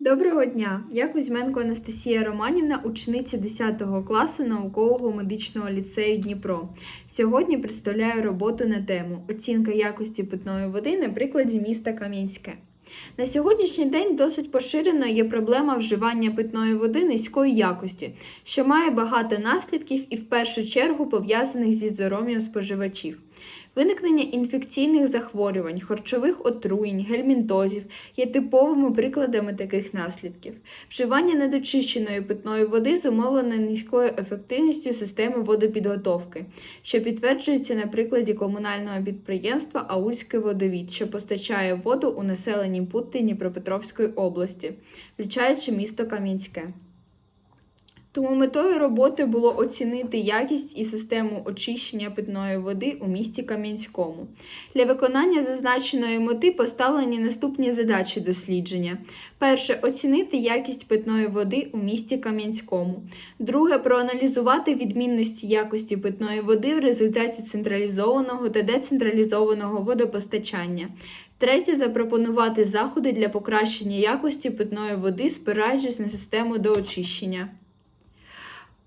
Доброго дня! Я Кузьменко Анастасія Романівна, учениця 10 класу наукового медичного ліцею Дніпро. Сьогодні представляю роботу на тему Оцінка якості питної води на прикладі міста Кам'янське. На сьогоднішній день досить поширеною є проблема вживання питної води низької якості, що має багато наслідків і в першу чергу пов'язаних зі здоров'ям споживачів. Виникнення інфекційних захворювань, харчових отруєнь, гельмінтозів є типовими прикладами таких наслідків. Вживання недочищеної питної води зумовлене низькою ефективністю системи водопідготовки, що підтверджується на прикладі комунального підприємства Аульський водовід, що постачає воду у населеній пункти Дніпропетровської області, включаючи місто Кам'янське. Тому метою роботи було оцінити якість і систему очищення питної води у місті Кам'янському. Для виконання зазначеної мети поставлені наступні задачі дослідження: перше оцінити якість питної води у місті Кам'янському. Друге проаналізувати відмінності якості питної води в результаті централізованого та децентралізованого водопостачання. Третє запропонувати заходи для покращення якості питної води, спираючись на систему доочищення.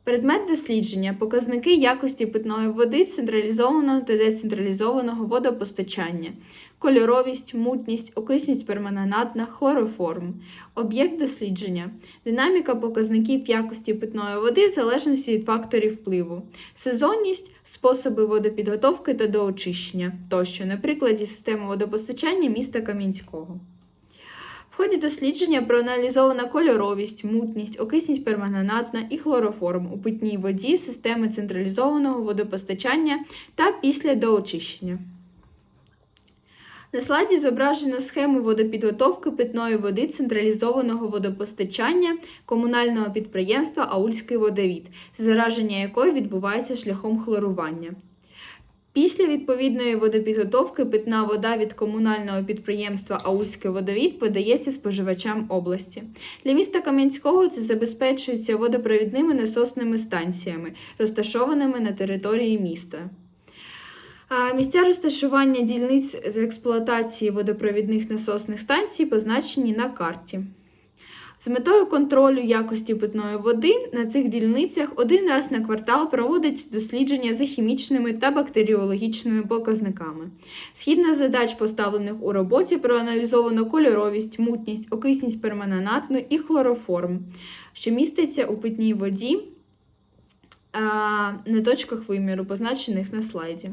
Предмет дослідження показники якості питної води централізованого та децентралізованого водопостачання, кольоровість, мутність, окисність перманганатна, хлороформ. Об'єкт дослідження, динаміка показників якості питної води в залежності від факторів впливу, сезонність, способи водопідготовки та доочищення тощо, на прикладі системи водопостачання міста Кам'янського. Ході дослідження проаналізована кольоровість, мутність, окисність перманганатна і хлороформ у питній воді системи централізованого водопостачання та після доочищення. На слайді зображено схему водопідготовки питної води централізованого водопостачання комунального підприємства Аульський водовід, зараження якої відбувається шляхом хлорування. Після відповідної водопідготовки питна вода від комунального підприємства Аульський водовід подається споживачам області. Для міста Кам'янського це забезпечується водопровідними насосними станціями, розташованими на території міста. Місця розташування дільниць з експлуатації водопровідних насосних станцій позначені на карті. З метою контролю якості питної води на цих дільницях один раз на квартал проводить дослідження за хімічними та бактеріологічними показниками. Згідно задач, поставлених у роботі, проаналізовано кольоровість, мутність, окисність перманганатну і хлороформ, що міститься у питній воді на точках виміру, позначених на слайді.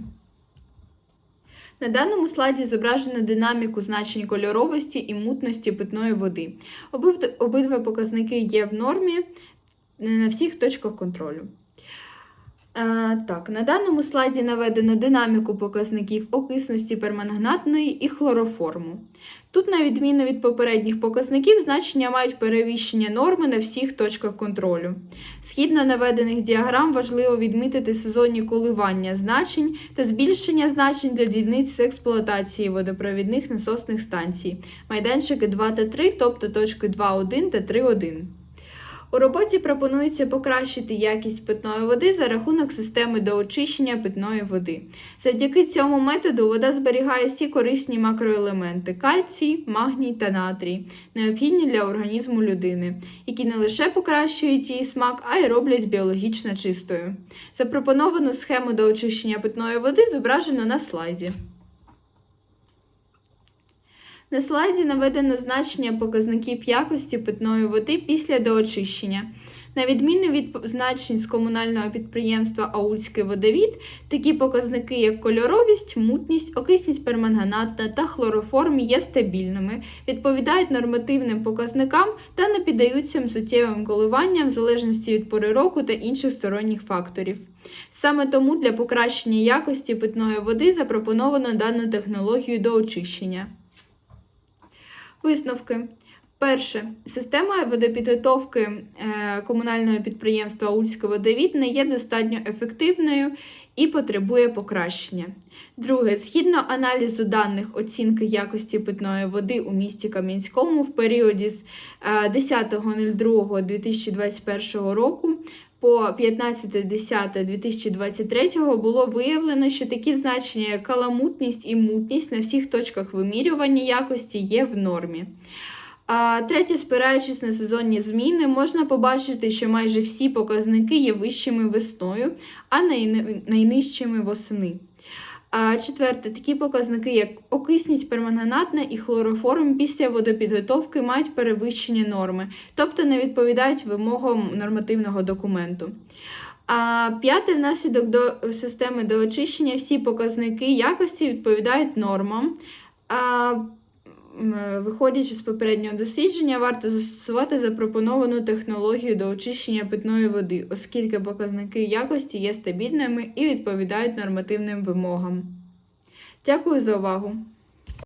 На даному слайді зображено динаміку значень кольоровості і мутності питної води. Обидва, показники є в нормі на всіх точках контролю. Так, на даному слайді наведено динаміку показників окисності пермангнатної і хлороформу. Тут, на відміну від попередніх показників, значення мають перевищення норми на всіх точках контролю. Згідно наведених діаграм, важливо відмітити сезонні коливання значень та збільшення значень для дільниць з експлуатації водопровідних насосних станцій, майданчики 2 та 3, тобто точки 2.1 та 3.1. У роботі пропонується покращити якість питної води за рахунок системи доочищення питної води. Завдяки цьому методу вода зберігає всі корисні макроелементи кальцій, магній та натрій, необхідні для організму людини, які не лише покращують її смак, а й роблять біологічно чистою. Запропоновану схему доочищення питної води зображено на слайді. На слайді наведено значення показників якості питної води після доочищення. На відміну від значень з комунального підприємства Аульський водовід, такі показники, як кольоровість, мутність, окисність перманганатна та хлороформ є стабільними, відповідають нормативним показникам та не піддаються суттєвим коливанням в залежності від пори року та інших сторонніх факторів. Саме тому для покращення якості питної води запропоновано дану технологію доочищення. Висновки. Перше, система водопідготовки е, комунального підприємства Ульське водовід не є достатньо ефективною і потребує покращення. Друге, згідно аналізу даних оцінки якості питної води у місті Кам'янському в періоді з е, 10.02.2021 року по 15.10.2023 було виявлено, що такі значення, як каламутність і мутність на всіх точках вимірювання якості є в нормі. А третє, спираючись на сезонні зміни, можна побачити, що майже всі показники є вищими весною, а найнижчими восени. А четверте, такі показники, як окисність перманганатна і хлороформ після водопідготовки мають перевищення норми, тобто не відповідають вимогам нормативного документу. А п'яте, внаслідок до системи доочищення всі показники якості відповідають нормам. А, виходячи з попереднього дослідження, варто застосувати запропоновану технологію до очищення питної води, оскільки показники якості є стабільними і відповідають нормативним вимогам. Дякую за увагу!